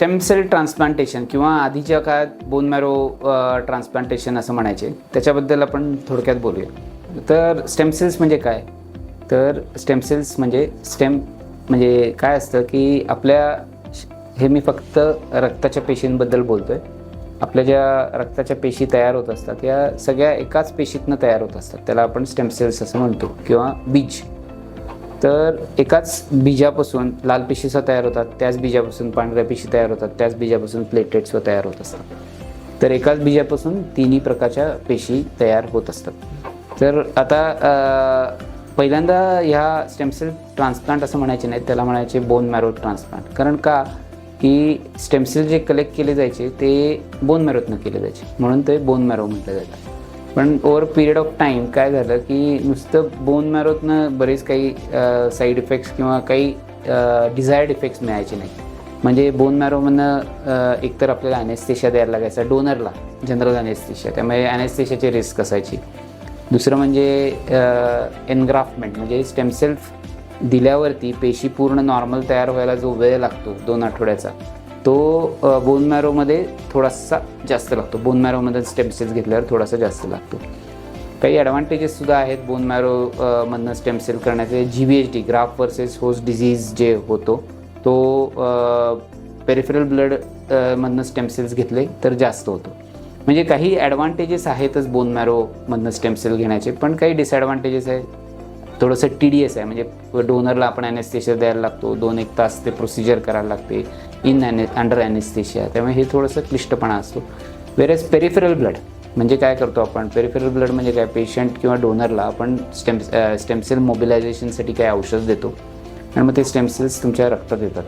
Stem sale transplantation किंवा आधीच्या काळात बोन मॅरो ट्रान्सप्लांटेशन असं म्हणायचे त्याच्याबद्दल आपण थोडक्यात बोलूया. तर स्टेम सेल्स म्हणजे काय? तर स्टेम सेल्स म्हणजे स्टेम म्हणजे काय असतं की आपल्या हे मी फक्त रक्ताच्या पेशींबद्दल बोलतोय. आपल्या ज्या रक्ताच्या पेशी तयार होत असतात या सगळ्या एकाच पेशीतनं तयार होत असतात. त्याला आपण स्टेम सेल्स असं म्हणतो किंवा बीज. तर एकाच बीजापासून लाल पेशीसुद्धा तयार होतात त्याच बीजापासून पांढऱ्या पेशी तयार होतात त्याच बीजापासून प्लेटलेट्स तयार होत असतात. तर एकाच बीजापासून तिन्ही प्रकारच्या पेशी तयार होत असतात. तर आता पहिल्यांदा ह्या स्टेमसेल ट्रान्सप्लांट असं म्हणायचे नाही त्याला म्हणायचे बोन मॅरो ट्रान्सप्लांट कारण का? की स्टेमसेल जे कलेक्ट केले जायचे ते बोन मॅरोतनं केले जायचे. म्हणून ते बोन मॅरो म्हटलं जातं. पण ओवर पिरियड ऑफ टाईम काय झालं की नुसतं बोन मॅरोतनं बरेच काही साईड इफेक्ट्स किंवा काही डिझायर्ड इफेक्ट्स मिळायचे नाही म्हणजे बोन मॅरोमधनं एकतर आपल्याला ॲनेस्थेशिया द्यायला लागायचा डोनरला जनरल ॲनेस्थेशिया त्यामुळे ॲनेस्थेशियाची रिस्क असायची. दुसरं म्हणजे एनग्राफ्टमेंट म्हणजे स्टेमसेल्फ दिल्यावरती पेशी पूर्ण नॉर्मल तयार व्हायला जो वेळ लागतो दोन आठवड्याचा तो बोन मॅरोमध्ये थोडासा जास्त लागतो. बोन मॅरोमध्ये स्टेम सेल्स घेतल्यावर थोडासा जास्त लागतो. काही ॲडव्हान्टेजेससुद्धा आहेत बोन मॅरोमधनं स्टेम सेल करण्याचे. G V H D graft versus host disease जे होतो तो पेरिफेरल ब्लड मधनं स्टेम सेल्स घेतले तर जास्त होतो. म्हणजे काही ॲडव्हान्टेजेस आहेतच बोन मॅरोमधनं स्टेम सेल घेण्याचे पण काही डिसॲडव्हान्टेजेस आहेत. थोडंसं टी डी एस आहे. म्हणजे डोनरला आपण ॲनेस्थेशिया द्यायला लागतो. दोन एक तास ते प्रोसिजर करायला लागते. इन ॲने अंडर ॲनेस्थेशिया त्यामुळे हे थोडंसं क्लिष्टपणा असतो. वेरेज पेरिफेरल ब्लड म्हणजे काय करतो आपण? पेरिफेरल ब्लड म्हणजे काय? पेशंट किंवा डोनरला आपण स्टेम स्टेमसेल मोबिलायझेशनसाठी काय औषध देतो. आणि मग ते स्टेमसेल्स तुमच्या रक्तात येतात.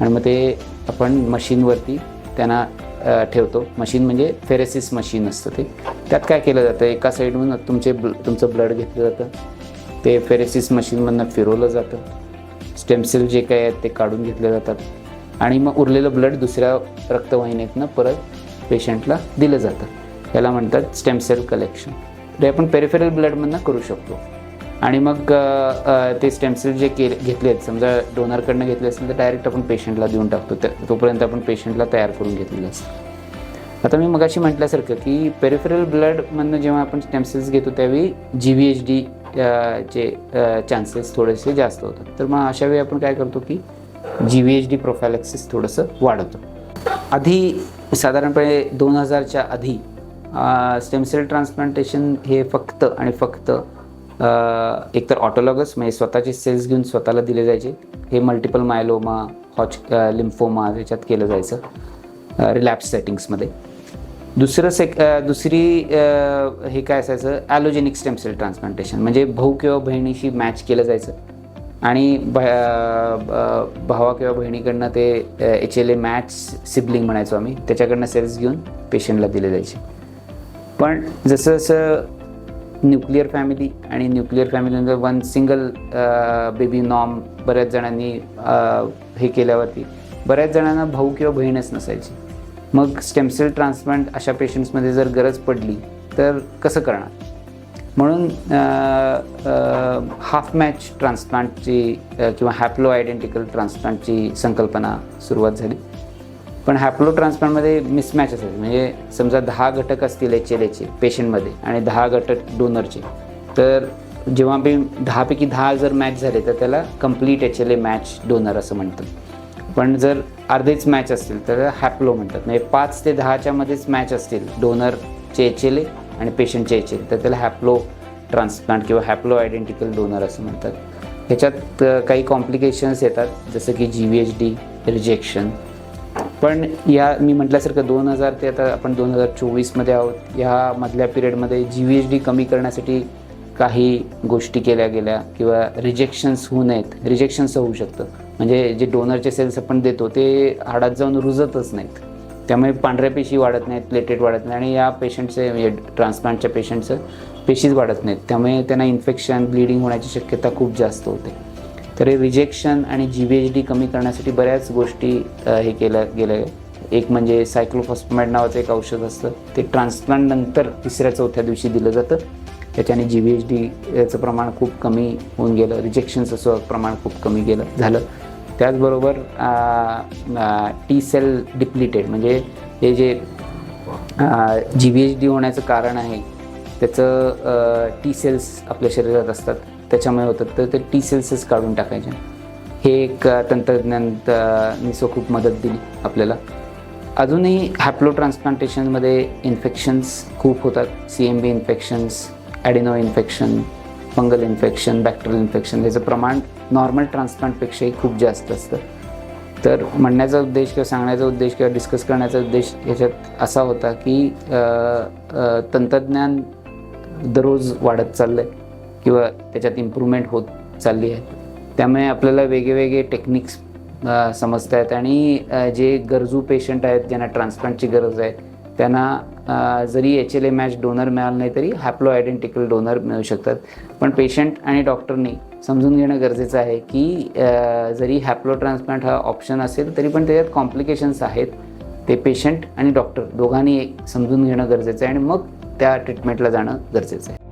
आणि मग ते आपण मशीनवरती त्यांना ठेवतो. मशीन म्हणजे फेरेसिस मशीन असतं ते. त्यात काय केलं जातं? एका साईडहून तुमचे ब्ल तुमचं ब्लड घेतलं जातं. ते फेरेसिस मशीनमधनं फिरवलं जातं. स्टेमसेल जे काय आहेत ते काढून घेतले जातात. आणि मग उरलेलं ब्लड दुसऱ्या रक्तवाहिनीतनं परत पेशंटला दिलं जातं. याला म्हणतात स्टेमसेल कलेक्शन ते आपण पेरिफेरल ब्लडमधनं करू शकतो. आणि मग ते स्टेमसेल जे के घेतले आहेत समजा डोनरकडनं घेतले असेल तर डायरेक्ट आपण पेशंटला देऊन टाकतो. तर तोपर्यंत आपण पेशंटला तयार करून घेतलेलं असतं. आता मी मगाशी म्हटल्यासारखं की पेरिफेरल ब्लडमधनं जेव्हा आपण स्टेमसेल्स घेतो त्यावेळी जी व्ही एच डी चे चान्सेस थोडेसे जास्त होतात. तर मग अशा वेळी आपण काय करतो की G V H D prophylaxis थोडंसं वाढवतो. आधी साधारणपणे दोन हजारच्या आधी स्टेमसेल ट्रान्सप्लांटेशन हे फक्त आणि फक्त एकतर ऑटोलॉगस म्हणजे स्वतःचे सेल्स घेऊन स्वतःला दिले जायचे. हे मल्टिपल मायलोमा हॉच लिम्फोमा याच्यात केलं जायचं रिलॅप्स सेटिंग्समध्ये दुसरं सेक दुसरी हे काय असायचं? ॲलोजेनिक स्टेम सेल ट्रान्सप्लांटेशन म्हणजे भाऊ किंवा बहिणीशी मॅच केलं जायचं. आणि भ भावा किंवा बहिणीकडनं ते H L A match sibling म्हणायचो आम्ही. त्याच्याकडनं सेल्स घेऊन पेशंटला दिले जायचे. पण जसं जसं न्यूक्लिअर फॅमिली आणि न्यूक्लिअर फॅमिलीनंतर वन सिंगल बेबी नॉम बऱ्याच जणांनी हे केल्यावरती बऱ्याच जणांना भाऊ किंवा बहीणच नसायची. मग स्टेमसेल ट्रान्सप्लांट अशा पेशंट्समध्ये जर गरज पडली तर कसं करणार? म्हणून हाफ मॅच ट्रान्सप्लांटची किंवा हॅप्लो आयडेंटिकल ट्रान्सप्लांटची संकल्पना सुरुवात झाली. पण हॅप्लो ट्रान्सप्लांटमध्ये मिसमॅच असेल म्हणजे समजा दहा घटक असतील एच एल एचे पेशंटमध्ये आणि दहा घटक डोनरचे तर जेव्हा बी दहापैकी दहा जर मॅच झाले तर त्याला complete H L A match donor असं म्हणतात पण जर अर्धेच मॅच असतील तर हॅप्लो म्हणतात. म्हणजे पाच ते दहाच्या मध्येच मॅच असतील. डोनरचे एच एल ए आणि पेशंटचे एच एल तर त्याला हॅप्लो ट्रान्सप्लांट किंवा हॅप्लो आयडेंटिकल डोनर असं म्हणतात. ह्याच्यात काही कॉम्प्लिकेशन्स येतात. जसं की G V H D rejection पण या मी म्हटल्यासारखं दोन हजार ते आता आपण दोन हजार चोवीसमध्ये आहोत. ह्या मधल्या पिरियडमध्ये जी व्ही एच डी कमी करण्यासाठी काही गोष्टी केल्या गेल्या किंवा रिजेक्शन्स होऊ नयेत. रिजेक्शन्स होऊ शकतं. म्हणजे जे डोनरचे सेल्स आपण देतो ते हाडात जाऊन रुजतच नाहीत. त्यामुळे पांढऱ्या पेशी वाढत नाहीत प्लेटेट वाढत नाही आणि या पेशंटचे म्हणजे ट्रान्सप्लांटच्या पेशंटचं पेशीज वाढत नाहीत. त्यामुळे त्यांना इन्फेक्शन ब्लिडिंग होण्याची शक्यता खूप जास्त होते. तर हे रिजेक्शन आणि जी बी एच डी कमी करण्यासाठी बऱ्याच गोष्टी हे केल्या गेल्या. एक म्हणजे सायक्लोफॉस्फमॅड नावाचं एक औषध असतं. ते ट्रान्सप्लांट नंतर तिसऱ्या चौथ्या दिवशी दिलं जातं. त्याच्याने जी व्ही एच डी याचं प्रमाण खूप कमी होऊन गेलं. रिजेक्शनचं प्रमाण खूप कमी गेलं झालं. त्याचबरोबर टी सेल डिप्लिटेड म्हणजे हे जे जी व्ही एच डी होण्याचं कारण आहे त्याचं टी सेल्स आपल्या शरीरात असतात. त्याच्यामुळे होतात तर ते टी सेल्सच काढून टाकायचे. हे एक अ, तंत्रज्ञान निसो खूप मदत दिली आपल्याला. अजूनही हॅप्लो ट्रान्सप्लांटेशनमध्ये इन्फेक्शन्स खूप होतात. C M V infections adeno infection fungal infection bacterial infection याचं प्रमाण नॉर्मल ट्रान्सप्लांटपेक्षाही खूप जास्त असतं. तर म्हणण्याचा उद्देश किंवा सांगण्याचा उद्देश किंवा डिस्कस करण्याचा उद्देश याच्यात असा होता की तंत्रज्ञान दररोज वाढत चाललं आहे किंवा त्याच्यात इम्प्रूव्हमेंट होत चालली आहे. त्यामुळे आपल्याला वेगवेगळे टेक्निक्स समजत आहेत आणि जे गरजू पेशंट आहेत ज्यांना ट्रान्सप्लांटची गरज आहे त्यांना जरी H L A match donor मिळालं नाही तरी हॅप्लो आयडेंटिकल डोनर मिळू शकतात. पण पेशंट आणि डॉक्टरनी समजून घेणं गरजेचं आहे की जरी हॅप्लो ट्रान्सप्लांट हा ऑप्शन असेल तरी पण त्याच्यात कॉम्प्लिकेशन्स आहेत. ते पेशंट आणि डॉक्टर दोघांनी समजून घेणं गरजेचं आहे आणि मग त्या ट्रीटमेंटला जाणं गरजेचं आहे.